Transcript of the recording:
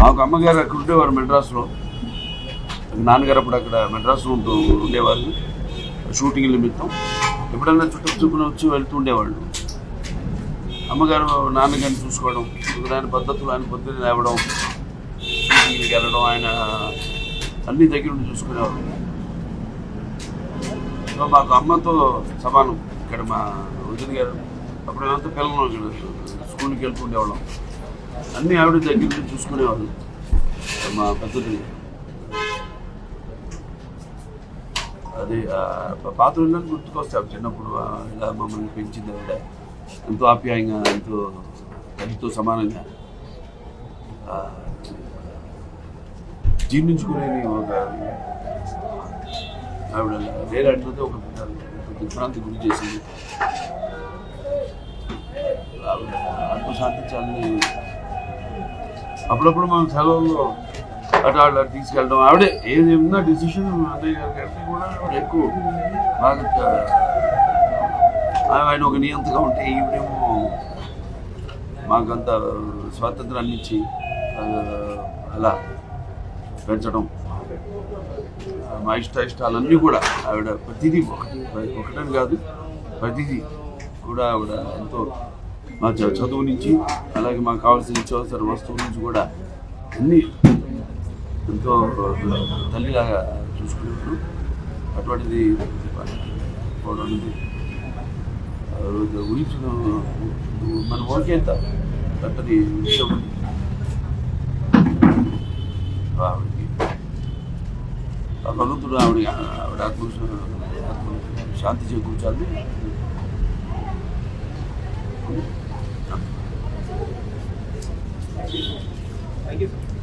మాకు అమ్మగారు అక్కడ ఉండేవారు మెడ్రాస్లో. నాన్నగారు అప్పుడు అక్కడ మెడ్రాస్లో ఉంటూ ఉండేవారు. షూటింగ్ నిమిత్తం. ఎప్పుడన్నా చుట్టూ చూపున వచ్చి వెళ్తూ ఉండేవాళ్ళు. అమ్మగారు నాన్నగారిని చూసుకోవడం ఆయన పద్ధతులు ఆయన పొద్దున్న లేవడం షూటింగ్కి వెళ్ళడం ఆయన అన్ని దగ్గర ఉండి చూసుకునేవారు సో మాకు అమ్మతో సమానం. ఇక్కడ మా వదిన గారు అప్పుడు మేమంతా పిల్లలు స్కూల్కి వెళ్తూ ఉండేవాళ్ళం. అన్నీ ఆవిడ దగ్గర చూసుకునేవాళ్ళు. మా పెద్దది. అది పాత రోజులను గుర్తుకొస్తాం చిన్నప్పుడు ఇలా మమ్మల్ని పెంచింది ఆవిడ. ఎంతో ఆప్యాయంగా ఎంతో తల్లితో సమానంగా. జీర్ణించుకునేది జీర్ణించుకునే ఒక ఆవిడ వేలాడితే ఒక విభ్రాంతి గురి చేసింది. ఆవిడ ఆత్మ శాంతించాలని అప్పుడప్పుడు మనం సెలవుల్లో అటు అటు తీసుకెళ్ళడం ఆవిడే ఏది ఉన్నా డిసిషన్ అన్నయ్య గారికి కంటే కూడా ఆవిడ ఎక్కువ బాగా ఆయన ఒక నియంతగా ఉంటే ఈవిడేమో మాకంత స్వాతంత్రాన్ని ఇచ్చి అలా పెంచడం మా ఇష్ట ఇష్టాలన్నీ కూడా ఆవిడ ప్రతిదీ ఒకటి ఒకటని కాదు ప్రతిదీ కూడా ఆవిడ ఎంతో మా చదువు నుంచి అలాగే మాకు కావాల్సిన నిత్యావసర వస్తువుల నుంచి కూడా అన్నీ ఎంతో తల్లిలాగా చూసుకునేప్పుడు అటువంటిది కూడా ఊహించిన మన ఓకే ఎంత విషయం ఆవిడకి. భగవంతుడు ఆవిడ ఆవిడ ఆత్మ శాంతి చేకూర్చాలి. 알겠습니다.